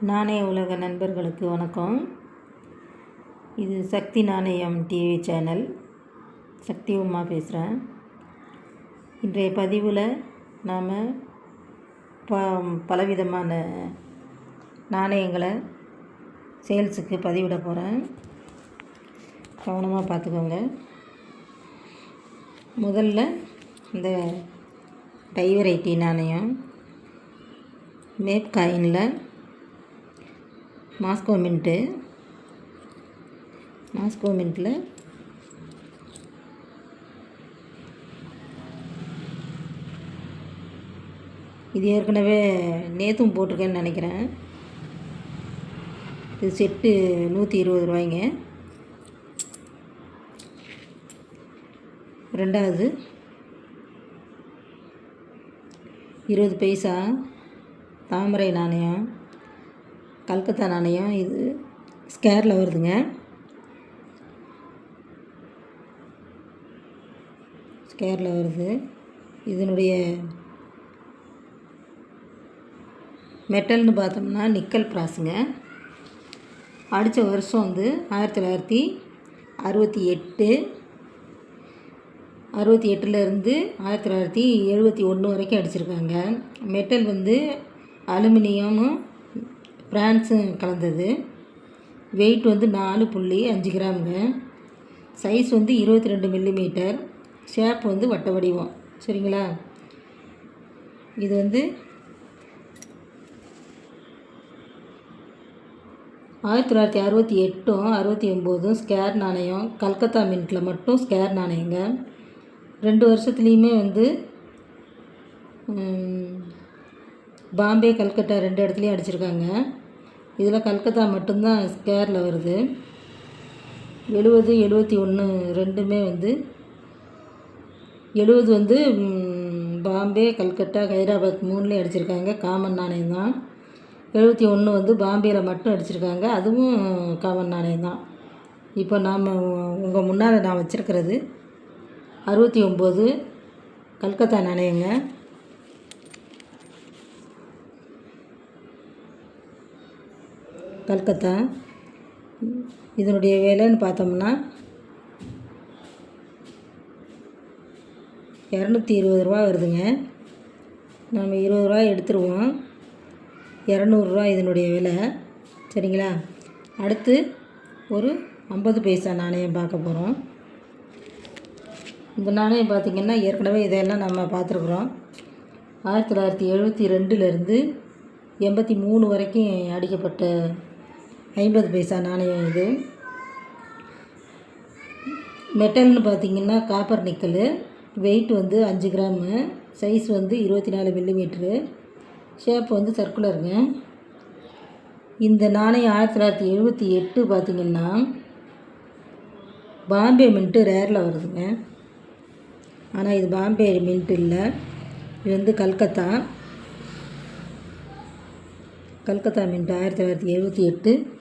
நாணய உலக நண்பர்களுக்கு வணக்கம். இது சக்தி நாணயம் டிவி சேனல். சக்தி உமா பேசுகிறேன் இன்றைய பதிவில் நாம் ப பலவிதமான நாணயங்களை சேல்ஸுக்கு பதிவிட போகிறேன் கவனமாக பார்த்துக்கோங்க முதல்ல இந்த டைவரைட்டி நாணயம். மேப் காயினில் மாஸ்கோ மின்ட்டு. மாஸ்கோ மின்ட்டில் இது ஏற்கனவே நேற்றும் போட்டிருக்கேன்னு நினைக்கிறேன். இது செட்டு நூற்றி இருபது ரூபாய்ங்க. ரெண்டாவது. இருபது பைசா. தாமரை நாணயம். கல்கத்தா நாணயம் இது. ஸ்கேரில் வருதுங்க. ஸ்கேரில் வருது. இதனுடைய மெட்டல்னு பார்த்தோம்னா நிக்கல் பிராஸுங்க. அடித்த வருஷம் வந்து ஆயிரத்தி தொள்ளாயிரத்தி அறுபத்தி எட்டு. அறுபத்தி எட்டுலேருந்து ஆயிரத்தி தொள்ளாயிரத்தி எழுபத்தி ஒன்று வரைக்கும் அடிச்சிருக்காங்க. மெட்டல் வந்து அலுமினியமும் பிரான்ஸும் கலந்தது. வெயிட் வந்து நாலு புள்ளி அஞ்சு கிராமுங்க. சைஸ் வந்து இருபத்தி ரெண்டு மில்லிமீட்டர் ஷேப் வந்து வட்ட வடிவம். சரிங்களா? இது வந்து ஆயிரத்தி தொள்ளாயிரத்தி அறுபத்தி எட்டும் அறுபத்தி ஒம்போதும் ஸ்கேர் நாணயம். கல்கத்தா மின்ட்டில் மட்டும் ஸ்கேர் நாணயங்க. ரெண்டு வருஷத்துலேயுமே வந்து பாம்பே கல்கட்டா ரெண்டு இடத்துலையும் அடிச்சிருக்காங்க. இதில் கல்கத்தா மட்டும்தான் ஸ்கேரில் வருது. எழுபது எழுபத்தி ஒன்று ரெண்டுமே வந்து எழுபது வந்து பாம்பே கல்கட்டா ஹைதராபாத் மூணுலேயும் அடிச்சிருக்காங்க. காமன் நாணயம் தான். எழுபத்தி ஒன்று வந்து பாம்பேயில் மட்டும் அடிச்சிருக்காங்க. அதுவும் காமன் நாணயம் தான். இப்போ நாம் உங்கள் முன்னால் நான் வச்சுருக்கிறது அறுபத்தி ஒம்பது கல்கத்தா நாணயங்க. கல்கத்தா. இதனுடைய விலைன்னு பார்த்தோம்னா இரநூத்தி இருபது ரூபா வருதுங்க. நம்ம இருபது ரூபா எடுத்துருவோம். இரநூறுவா இதனுடைய விலை. சரிங்களா? அடுத்து ஒரு ஐம்பது பைசா நாணயம் பார்க்க போகிறோம் இந்த நாணயம் பார்த்திங்கன்னா ஏற்கனவே இதையெல்லாம் நம்ம பார்த்துருக்குறோம். ஆயிரத்தி தொள்ளாயிரத்தி எழுபத்தி ரெண்டுலேருந்து எண்பத்தி மூணு வரைக்கும் அடிக்கப்பட்ட ஐம்பது பைசா நாணயம் இது. மெட்டல்னு பார்த்திங்கன்னா காப்பர் நிக்கல். வெயிட் வந்து அஞ்சு கிராமு. சைஸ் வந்து இருபத்தி நாலு மில்லிமீட்ரு. ஷேப் வந்து சர்க்குலருங்க. இந்த நாணயம் ஆயிரத்தி தொள்ளாயிரத்தி எழுபத்தி எட்டு பார்த்திங்கன்னா பாம்பே மின்ட்டு ரேரில் வருதுங்க. ஆனால் இது பாம்பே மின்ட் இல்லை. இது வந்து கல்கத்தா. கல்கத்தா மின்ட் ஆயிரத்தி தொள்ளாயிரத்தி எழுபத்தி எட்டு.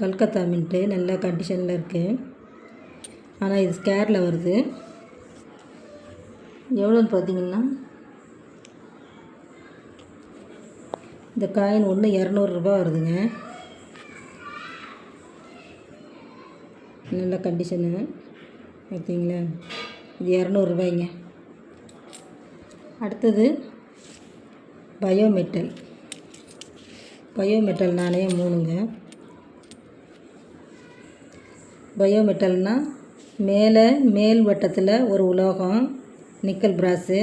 கல்கத்தா மின்ட்டு நல்ல கண்டிஷனில் இருக்குது ஆனால் இது ஸ்கேரில் வருது. எவ்வளோன்னு பார்த்தீங்கன்னா இந்த காயின் ஒன்று இரநூறுபா வருதுங்க. நல்ல கண்டிஷனு பார்த்தீங்களா இது இரநூறுபாய்ங்க அடுத்தது பயோமெட்டல் பயோமெட்டல் நாணயம் மூணுங்க. பயோமெட்டல்னால் மேலே மேல் வட்டத்தில் ஒரு உலோகம் நிக்கல் பிராஸு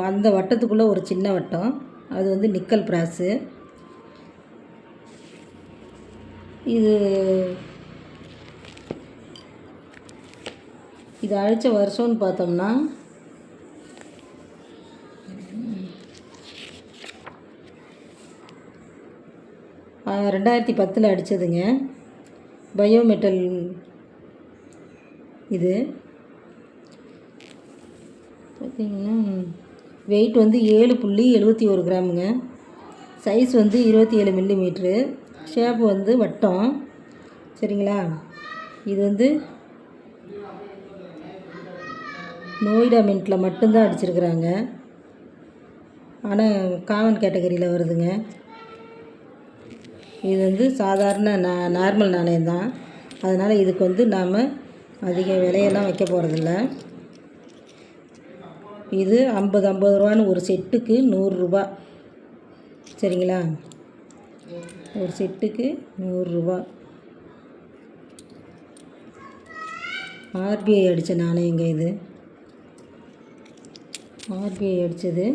அந்த வட்டத்துக்குள்ளே ஒரு சின்ன வட்டம். அது வந்து நிக்கல் பிராஸு இது இது அழித்த வருஷம்னு பார்த்தோம்னா ரெண்டாயிரத்தி பத்தில் அடித்ததுங்க பயோமெட்டல் இது. பார்த்திங்கன்னா வெயிட் வந்து ஏழு புள்ளி எழுபத்தி ஒரு கிராமுங்க. சைஸ் வந்து இருபத்தி ஏழு மில்லிமீட்ரு ஷேப் வந்து வட்டம். சரிங்களா? இது வந்து நோய்டா மின்ட்டில் மட்டும்தான் அடிச்சிருக்கிறாங்க. ஆனால் காமன் கேட்டகரியில் வருதுங்க. இது வந்து சாதாரண நா நார்மல் நாணயம் தான். அதனால் இதுக்கு வந்து நாம் அதிக விலையெல்லாம் வைக்க போகிறதில்ல இது ஐம்பது ஐம்பது ரூபான்னு ஒரு செட்டுக்கு நூறுரூபா சரிங்களா? ஒரு செட்டுக்கு நூறுரூபா ஆர்பிஐ அடித்த நாணயங்க இது. ஆர்பிஐ அடித்தது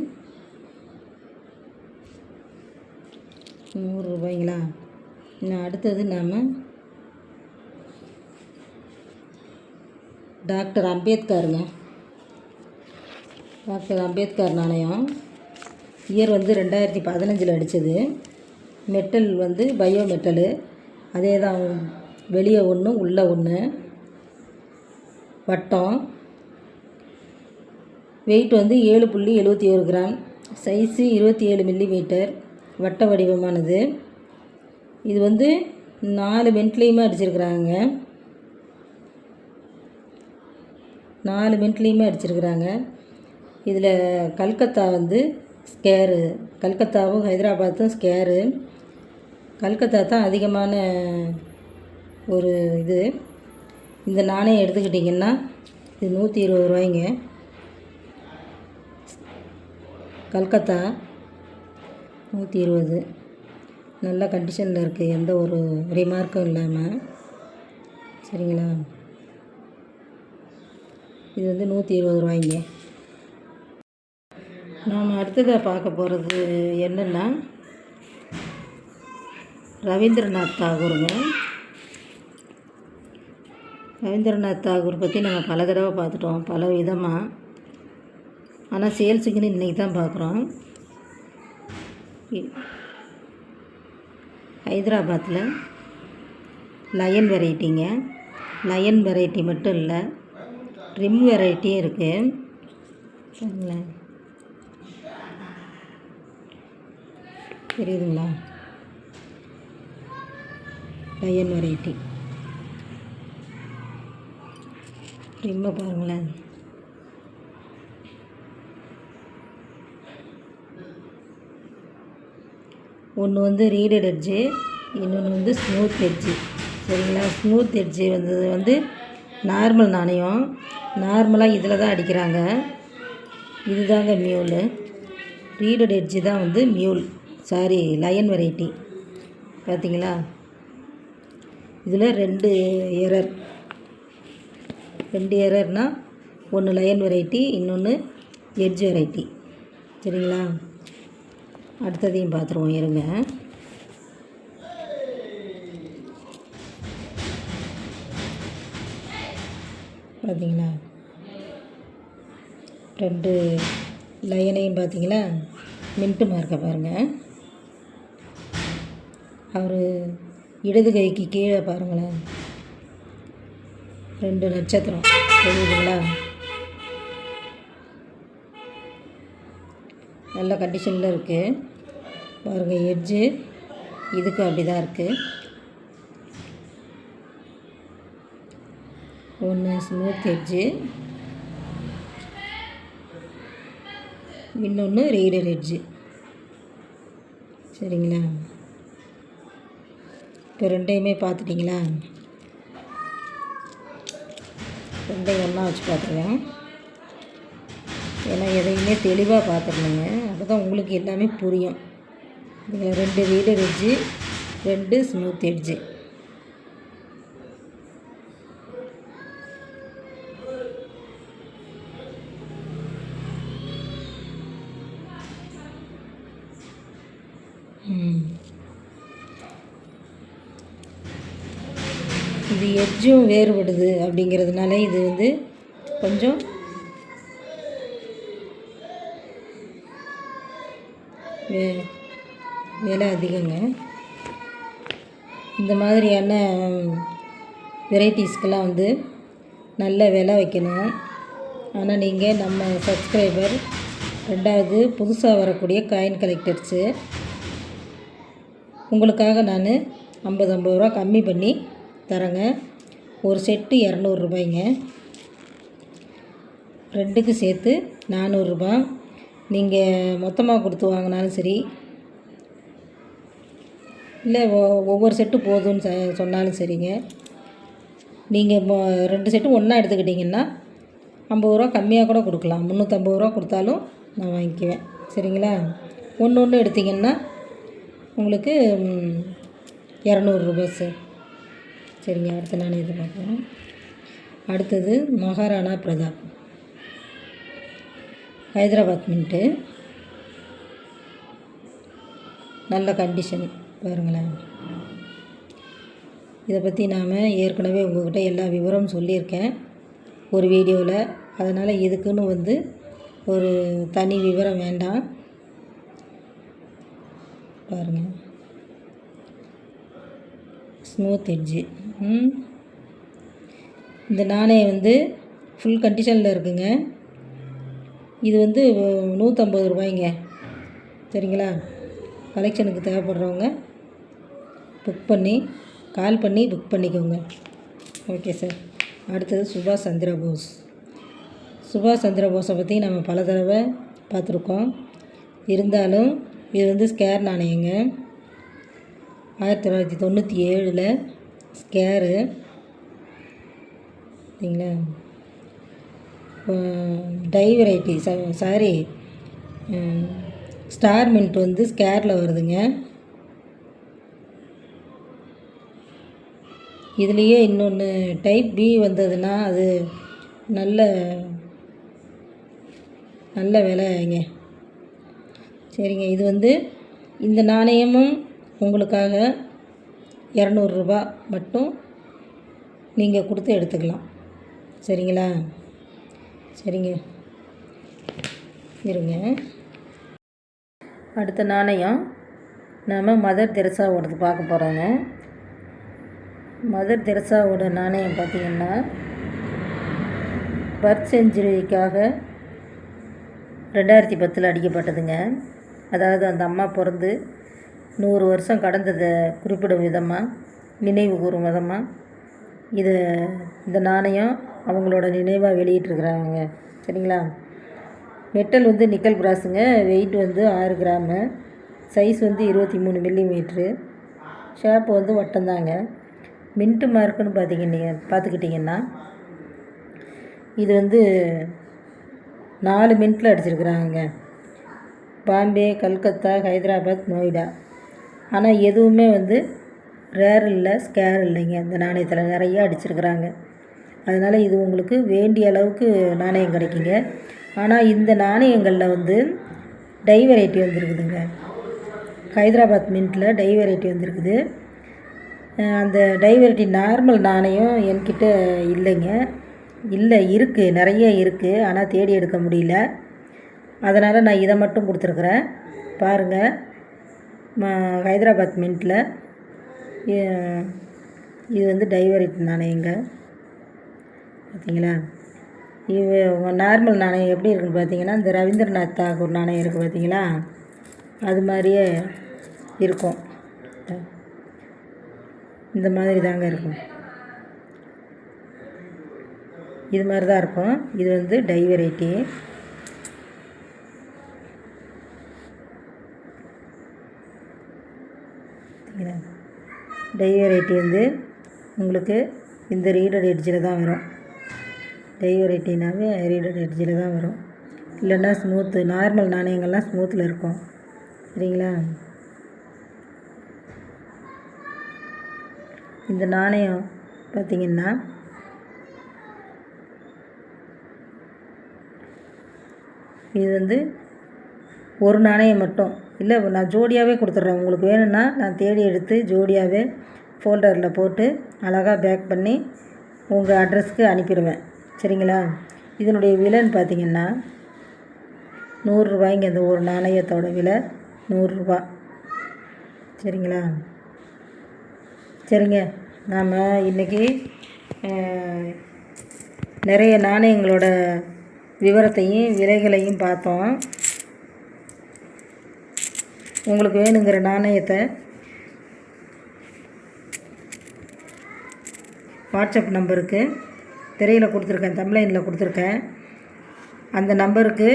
நூறுரூபாய்ங்களா நான் அடுத்தது நாம் டாக்டர் அம்பேத்கருங்க. டாக்டர் அம்பேத்கர் நாணயம். இயர் வந்து ரெண்டாயிரத்தி பதினஞ்சில் அடித்தது மெட்டல் வந்து பயோ மெட்டலு அதே தான் வெளியே ஒன்று உள்ளே ஒன்று வட்டம். வெயிட் வந்து ஏழு புள்ளி எழுபத்தி ஒரு கிராம். சைஸு இருபத்தி ஏழு மில்லி மீட்டர் வட்ட வடிவமானது. இது வந்து நாலு வெண்ட்லேயுமே அடிச்சிருக்கிறாங்க. நாலு பெண்ட்லேயுமே அடிச்சிருக்கிறாங்க. இதில் கல்கத்தா வந்து ஸ்கேரு கல்கத்தாவும் ஹைதராபாத்தும் ஸ்கேரு கல்கத்தா தான் அதிகமான ஒரு இது. இந்த நாணயம் எடுத்துக்கிட்டிங்கன்னா இது நூற்றி இருபது ரூபாய்ங்க. கல்கத்தா நூற்றி இருபது. நல்ல கண்டிஷனில் இருக்குது எந்த ஒரு ரிமார்க்கும் இல்லாமல் சரிங்களா? இது வந்து நூற்றி இருபது ரூபாய்ங்க. நாம் அடுத்ததாக பார்க்க போகிறது என்னென்னா ரவீந்திரநாத் தாகூருங்க. ரவீந்திரநாத் தாகூர் பற்றி நம்ம பல தடவை பார்த்துட்டோம். பல விதமாக ஆனால் சேல்ஸுக்குன்னு இன்றைக்கி தான் பார்க்குறோம். ஹைதராபாத்தில் லயன் வெரைட்டிங்க லயன் வெரைட்டி மட்டும் இல்லை ரிம் வெரைட்டியும் இருக்குது சரிங்களா? தெரியுதுங்களா? லயன் வெரைட்டி ரிம்மை பாருங்களேன். ஒன்று வந்து ரீடட் எட்ஜு இன்னொன்று வந்து ஸ்மூத் எட்ஜு சரிங்களா? ஸ்மூத் எட்ஜு வந்தது வந்து நார்மல் நாணயம். நார்மலாக இதில் தான் அடிக்கிறாங்க. இதுதாங்க மியூலு ரீடட் எட்ஜு தான் வந்து மியூல் சாரி லயன் வெரைட்டி பார்த்தீங்களா இதில் ரெண்டு எரர் ரெண்டு எரர்னால் ஒன்று லயன் வெரைட்டி இன்னொன்று எட்ஜ் வெரைட்டி சரிங்களா? அடுத்ததையும் பார்த்துருவோம் இருங்க. பார்த்தீங்களா? ரெண்டு லயனையும் பார்த்தீங்களா? மின்ட்டு மார்க்கை பாருங்கள் அவர் இடது கைக்கு கீழே பாருங்களேன். ரெண்டு நட்சத்திரம் தெரியுதுங்களா? நல்ல கண்டிஷனில் இருக்குது பாருங்கள் எட்ஜு இதுக்கு அப்படி தான் இருக்குது ஒன்று ஸ்மூத் எட்ஜு இன்னொன்று ரெய்டர் எட்ஜு சரிங்களா? இப்போ ரெண்டையுமே பார்த்துட்டிங்களா? ரெண்டையும் ஒன்றா வச்சு பார்த்துருவேன் ஏன்னா எதையுமே தெளிவாக பார்த்துருந்தேங்க அப்போ தான் உங்களுக்கு எல்லாமே புரியும். இதில் ரெண்டு ரீடர் எட்ஜு ரெண்டு ஸ்மூத் எட்ஜு இது எட்ஜும் வேறுபடுது அப்படிங்கிறதுனால இது வந்து கொஞ்சம் விலை அதிகங்க. இந்த மாதிரியான வெரைட்டிஸ்க்கெலாம் வந்து நல்ல விலை வைக்கணும். ஆனால் நீங்கள் நம்ம சப்ஸ்கிரைபர் ரெண்டாவது புதுசாக வரக்கூடிய காயின் கலெக்டர்ஸு உங்களுக்காக நான் ஐம்பது ஐம்பது ரூபா கம்மி பண்ணி தரேங்க. ஒரு செட்டு இரநூறுபாய்ங்க ரெண்டுக்கு சேர்த்து நானூறுரூபா நீங்கள் மொத்தமாக கொடுத்து வாங்கினாலும் சரி இல்லை ஒ- ஒவ்வொரு செட்டு போதும்னு ச- சொன்னாலும் சரிங்க. நீங்கள் ரெண்டு செட்டு ஒன்றா எடுத்துக்கிட்டிங்கன்னா ஐம்பது ரூபா கம்மியாக கூட கொடுக்கலாம். முந்நூற்றம்பது ரூபா கொடுத்தாலும் நான் வாங்கிக்குவேன். சரிங்களா? ஒன்று ஒன்று எடுத்திங்கன்னா உங்களுக்கு இரநூறுபா சார் சரிங்க அடுத்த நாணயத்தை பார்க்கலாம் அடுத்தது மகாராணா பிரதாப். ஹைதராபாத் மின்ட்டு. நல்ல கண்டிஷன் பாருங்களேன். இதை பற்றி நாம் ஏற்கனவே உங்கள்கிட்ட எல்லா விவரமும் சொல்லியிருக்கேன். ஒரு வீடியோவில் அதனால் இதுக்குன்னு வந்து ஒரு தனி விவரம் வேண்டாம். பாருங்கள் ஸ்மூத் எட்ஜு இந்த நாணயம் வந்து ஃபுல் கண்டிஷனில் இருக்குங்க. இது வந்து நூற்றம்பது ரூபாய்ங்க. சரிங்களா? கலெக்ஷனுக்கு தேவைப்படுறவங்க புக் பண்ணி கால் பண்ணி புக் பண்ணிக்கோங்க. ஓகே சார் அடுத்தது சுபாஷ் சந்திர போஸ். சுபாஷ் சந்திர போஸை பற்றி நம்ம பல தடவை பார்த்துருக்கோம். இருந்தாலும் இது வந்து ஸ்கேர் நாணயங்க. ஆயிரத்தி தொள்ளாயிரத்தி தொண்ணூற்றி ஏழில் ஸ்கேரு சரிங்களா? Die variety sorry star mint வந்து ஸ்கேரில் வருதுங்க. இதுலேயே இன்னொன்று டைப் பி வந்ததுன்னா அது நல்ல நல்ல விலைங்க. சரிங்க இது வந்து இந்த நாணயமும் உங்களுக்காக இரநூறுபா மட்டும் நீங்கள் கொடுத்து எடுத்துக்கலாம். சரிங்களா? சரிங்க. இருங்க. அடுத்த நாணயம் நாம் மதர் தெரசாவோடது பார்க்க போகிறோங்க மதர் தெரசாவோட நாணயம் பார்த்திங்கன்னா பர்த் செஞ்சுரிக்காக ரெண்டாயிரத்தி பத்தில் அடிக்கப்பட்டதுங்க. அதாவது அந்த அம்மா பிறந்து நூறு வருஷம் கடந்ததை குறிப்பிடும் விதமாக நினைவு கூறும் விதமாக இது இந்த நாணயம் அவங்களோட நினைவாக வெளியிட்ருக்குறாங்க சரிங்களா? மெட்டல் வந்து நிக்கல் பிராஸுங்க. வெயிட் வந்து ஆறு கிராமு. சைஸ் வந்து இருபத்தி மூணு மில்லி மீட்ரு ஷேப் வந்து வட்டம்தாங்க மின்ட்டு மார்க்குன்னு பார்த்திங்க பார்த்துக்கிட்டிங்கன்னா இது வந்து நாலு மின்ட்டில் அடிச்சிருக்கிறாங்க பாம்பே கல்கத்தா ஹைதராபாத் நோய்டா. ஆனால் எதுவுமே வந்து ரேர் இல்லை ஸ்கேர் இல்லைங்க. இந்த நாணயத்தில் நிறைய அடிச்சிருக்கிறாங்க. அதனால் இது உங்களுக்கு வேண்டிய அளவுக்கு நாணயம் கிடைக்குங்க. ஆனால் இந்த நாணயங்களில் வந்து டை வெரைட்டி வந்திருக்குதுங்க. ஹைதராபாத் மின்ட்டில் டை வெரைட்டி வந்திருக்குது. அந்த டை வெரைட்டி நார்மல் நாணயம் என்கிட்ட இல்லைங்க. இல்லை இருக்குது நிறைய இருக்குது ஆனால் தேடி எடுக்க முடியல. அதனால் நான் இதை மட்டும் கொடுத்துருக்குறேன். பாருங்கள் ஹைதராபாத் மின்ட்டில் இது வந்து டைவரிட் நாணயங்க. பார்த்தீங்களா? இது நார்மல் நாணயம் எப்படி இருக்குன்னு பார்த்தீங்கன்னா இந்த ரவீந்திரநாத் தாகூர் நாணயம் இருக்குது பார்த்தீங்களா? அது மாதிரியே இருக்கும். இந்த மாதிரி தாங்க இருக்கும். இது மாதிரி தான் இருக்கும். இது வந்து டை வெரைட்டி டை வெரைட்டி வந்து உங்களுக்கு இந்த ரீடர் எட்ஜில் தான் வரும். டை வெரைட்டினாவே ரீடர் எட்ஜில் தான் வரும். இல்லைன்னா ஸ்மூத்து நார்மல் நாணயங்கள்லாம் ஸ்மூத்தில் இருக்கும். சரிங்களா? இந்த நாணயம் பார்த்திங்கன்னா இது வந்து ஒரு நாணயம் மட்டும். இல்லை நான் ஜோடியாகவே கொடுத்துட்றேன். உங்களுக்கு வேணும்னா நான் தேடி எடுத்து ஜோடியாகவே ஃபோல்டரில் போட்டு அழகாக பேக் பண்ணி உங்கள் அட்ரஸ்க்கு அனுப்பிடுவேன். சரிங்களா? இதனுடைய விலைன்னு பார்த்திங்கன்னா நூறுரூவாய்ங்க இந்த ஒரு நாணயத்தோட விலை நூறுரூவா சரிங்களா? சரிங்க. நாம் இன்றைக்கி நிறைய நாணயங்களோட விவரத்தையும் விலைகளையும் பார்த்தோம். உங்களுக்கு வேணுங்கிற நாணயத்தை வாட்ஸ்அப் நம்பருக்கு திரையில் கொடுத்துருக்கேன் தமிழ்லைனில் கொடுத்துருக்கேன். அந்த நம்பருக்கு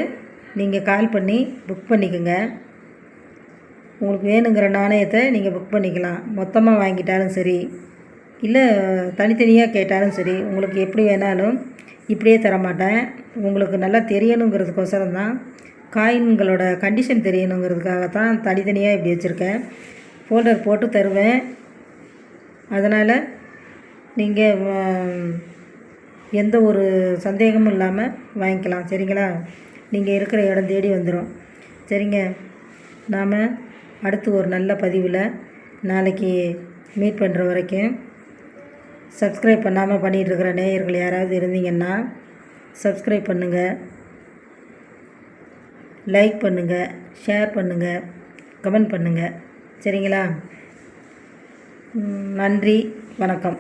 நீங்கள் கால் பண்ணி புக் பண்ணிக்கோங்க. உங்களுக்கு வேணுங்கிற நாணயத்தை நீங்கள் புக் பண்ணிக்கலாம். மொத்தமாக வாங்கிட்டாலும் சரி இல்லை தனித்தனியாக கேட்டாலும் சரி உங்களுக்கு எப்படி வேணாலும் இப்படியே தரமாட்டேன். உங்களுக்கு நல்லா தெரியணுங்கிறதுக்கோசரம் தான் காயின்களோட கண்டிஷன் தெரியணுங்கிறதுக்காக தான் தனித்தனியாக இப்படி வச்சுருக்கேன். ஃபோல்டர் போட்டு தருவேன். அதனால் நீங்கள் எந்த ஒரு சந்தேகமும் இல்லாமல் வாங்கிக்கலாம் சரிங்களா? நீங்கள் இருக்கிற இடம் தேடி வந்துடும் சரிங்க. நாம் அடுத்து ஒரு நல்ல பதிவில் நாளைக்கு மீட் பண்ணுற வரைக்கும் சப்ஸ்கிரைப் பண்ணாமல் பண்ணிகிட்ருக்கிற நேயர்கள் யாராவது இருந்தீங்கன்னா சப்ஸ்கிரைப் பண்ணுங்கள் லைக் பண்ணுங்கள் ஷேர் பண்ணுங்கள் கமெண்ட் பண்ணுங்கள் சரிங்களா? நன்றி. வணக்கம்.